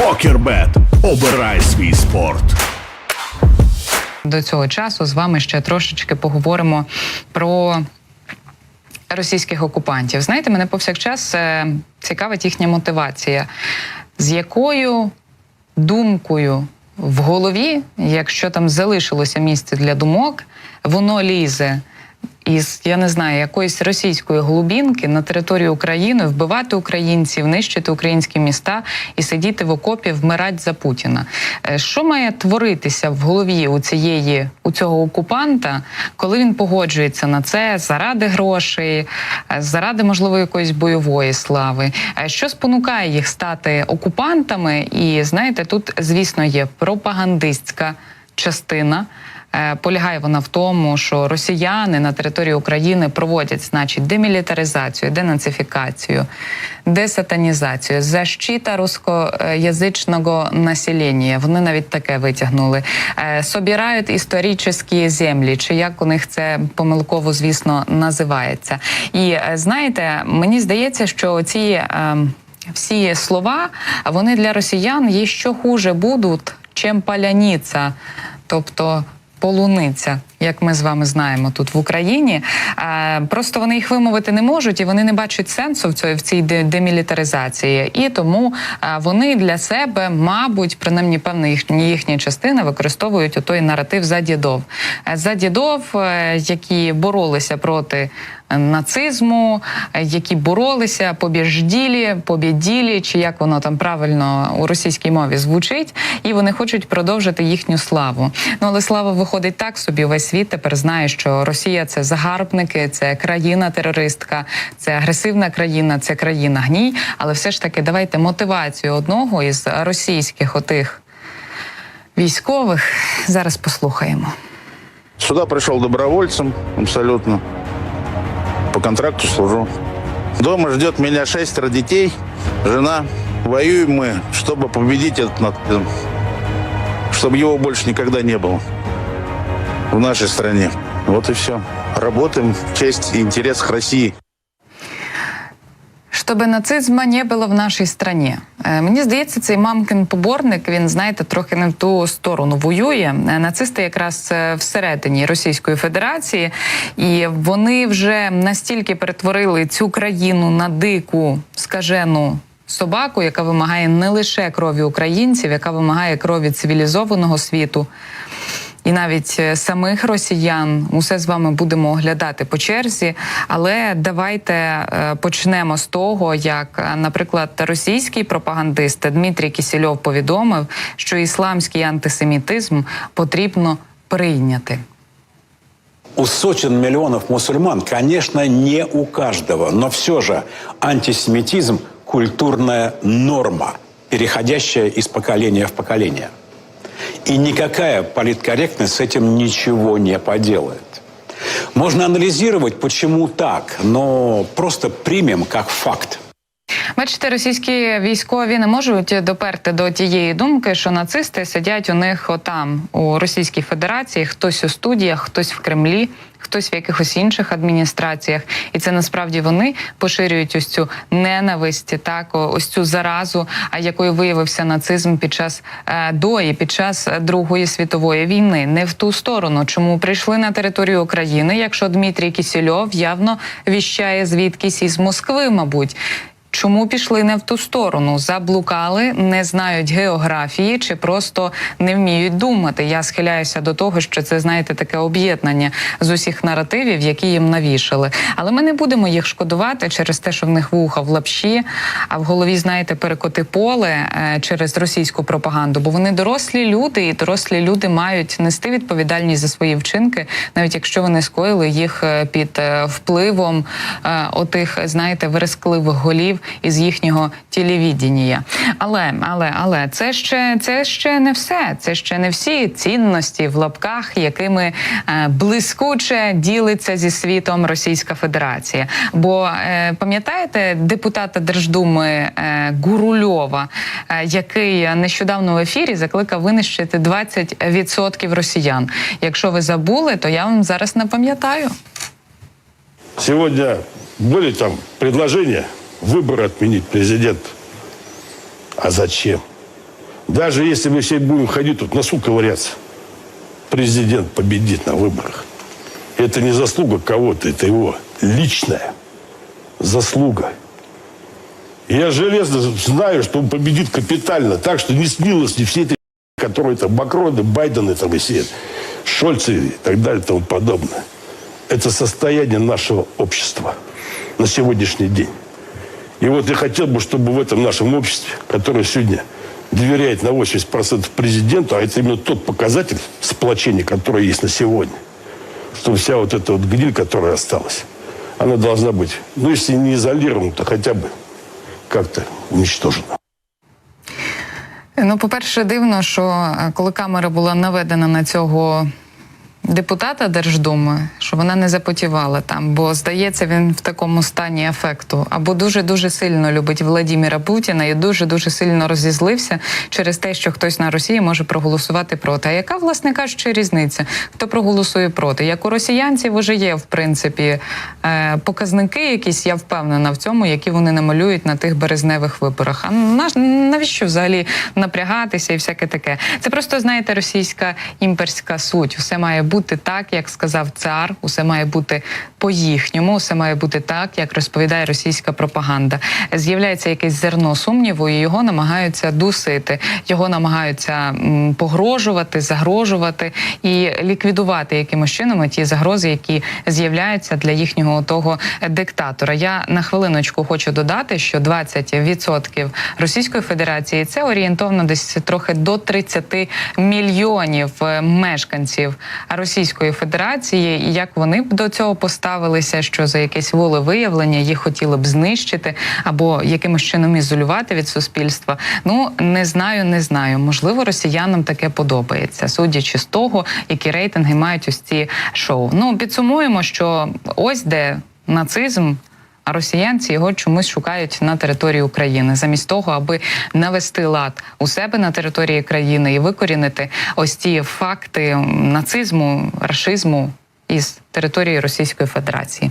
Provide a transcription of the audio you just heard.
Покербет. Обирай свій спорт. До цього часу з вами ще трошечки поговоримо про російських окупантів. Знаєте, мене повсякчас е, цікавить їхня мотивація, з якою думкою в голові, якщо там залишилося місце для думок, воно лізе. Із я не знаю якоїсь російської глубінки на територію України вбивати українців, нищити українські міста і сидіти в окопі, вмирати за Путіна. Е, Що має творитися в голові у цієї у цього окупанта, коли він погоджується на це заради грошей, е, заради можливо якоїсь бойової слави? Е, Що спонукає їх стати окупантами? І знаєте, тут звісно є пропагандистська частина. Е, Полягає вона в тому, що росіяни на території України проводять, значить, демілітаризацію, денацифікацію, десатанізацію, защита рускоязичного населення. Вони навіть таке витягнули. Е, Собирають історичні землі, чи як у них це помилково, звісно, називається. І е, знаєте, мені здається, що ці. всі слова вони для росіян є що хуже будуть, чим паляниця, тобто полуниця, як ми з вами знаємо тут в Україні. Е, Просто вони їх вимовити не можуть, і вони не бачать сенсу в цій в цій демілітаризації. І тому е, вони для себе, мабуть, принаймні певна їхня їхня частина використовують той наратив за дідов. Е, За дідов, які боролися проти нацизму, які боролися, побіжділі, побіділі, чи як воно там правильно у російській мові звучить, і вони хочуть продовжити їхню славу. Ну але слава виходить так собі. Весь світ тепер знає, що Росія це загарбники, це країна-терористка, це агресивна країна, це країна гній. Але все ж таки, давайте мотивацію одного із російських отих військових зараз послухаємо. Сюда пришел добровольцем абсолютно. По контракту служу. Дома ждет меня шестеро детей, жена. Воюем мы, чтобы победить этот нацизм. Чтобы его больше никогда не было в нашей стране. Вот и все. Работаем в честь и интересах России. Щоб нацизму не було в нашій страні. Е, Мені здається, цей мамкин поборник він знаєте трохи не в ту сторону воює. Е, Нацисти якраз е, всередині Російської Федерації, і вони вже настільки перетворили цю країну на дику скажену. Собаку, яка вимагає не лише крові українців, яка вимагає крові цивілізованого світу, і навіть е, самих росіян усе з вами будемо оглядати по черзі. Але давайте е, почнемо з того, як, е, наприклад, російський пропагандист Дмитрій Кісільов повідомив, що ісламський антисемітизм потрібно прийняти. У сотен миллионов мусульман, конечно, не у каждого, но все же антисемитизм – культурная норма, переходящая из поколения в поколение. И никакая политкорректность с этим ничего не поделает. Можно анализировать, почему так, но просто примем как факт. Бачите, російські військові не можуть доперти до тієї думки, що нацисти сидять у них отам у Російській Федерації, хтось у студіях, хтось в Кремлі, хтось в якихось інших адміністраціях, і це насправді вони поширюють ось цю ненависть, так ось цю заразу, а якою виявився нацизм під час е, до під час Другої світової війни, не в ту сторону. Чому прийшли на територію України, якщо Дмитрій Кісільов явно віщає звідкись із Москви, мабуть. Чому пішли не в ту сторону? Заблукали, не знають географії чи просто не вміють думати. Я схиляюся до того, що це знаєте таке об'єднання з усіх наративів, які їм навішали. Але ми не будемо їх шкодувати через те, що в них вуха в лапші, а в голові, знаєте, перекоти поле е, через російську пропаганду. Бо вони дорослі люди, і дорослі люди мають нести відповідальність за свої вчинки, навіть якщо вони скоїли їх е, під е, впливом отих, знаєте, верескливих голів із їхнього телевідіння. Але, але, але це ще це ще не все. Це ще не всі цінності в лапках, якими е, блискуче ділиться зі світом Російська Федерація. Бо е, пам'ятаєте депутата Держдуми е, Гурульова, е, який нещодавно в ефірі закликав винищити 20% росіян. Якщо ви забули, то я вам зараз напам'ятаю. Сегодня были там предложения выборы отменить президента. А зачем? Даже если мы все будем ходить тут носу ковыряться, президент победит на выборах. Это не заслуга кого-то, это его личная заслуга. Я железно знаю, что он победит капитально, так что не снилось ни все эти, которые там Макроны, Байдены там и все, Шольцы и так далее и тому подобное. Это состояние нашего общества на сегодняшний день. И вот я хотел бы, чтобы в этом нашем обществе, которое сегодня доверяет на 80% президенту, а это именно тот показатель сплочения, который есть на сегодня, что вся вот эта вот гниль, которая осталась, она должна быть, ну, если не изолирована, то хотя бы как-то уничтожена. Ну, по-перше, дивно, що коли камера була наведена на цього депутата Держдуми, що вона не запотівала там, бо здається, він в такому стані ефекту. Або дуже дуже сильно любить Владіміра Путіна і дуже дуже сильно розізлився через те, що хтось на Росії може проголосувати проти. А яка, власне кажучи, різниця? Хто проголосує проти? Як у росіянців вже є, в принципі, е, показники, якісь я впевнена в цьому, які вони намалюють на тих березневих виборах. А навіщо взагалі напрягатися і всяке таке? Це просто знаєте російська імперська суть. Все має бути так, як сказав цар. Усе має бути по-їхньому, усе має бути так, як розповідає російська пропаганда. З'являється якесь зерно сумніву, і його намагаються дусити, його намагаються погрожувати, загрожувати і ліквідувати якимось чином ті загрози, які з'являються для їхнього того диктатора. Я на хвилиночку хочу додати, що 20% Російської Федерації це орієнтовно десь трохи до 30 мільйонів е, мешканців Російської Федерації, і як вони б до цього поставилися, що за якесь волевиявлення їх хотіли б знищити або якимось чином ізолювати від суспільства. Ну не знаю, не знаю. Можливо, росіянам таке подобається, судячи з того, які рейтинги мають ось ці шоу. Ну підсумуємо, що ось де нацизм. А росіянці його чомусь шукають на території України, замість того, аби навести лад у себе на території країни і викорінити ось ті факти нацизму, рашизму із території Російської Федерації.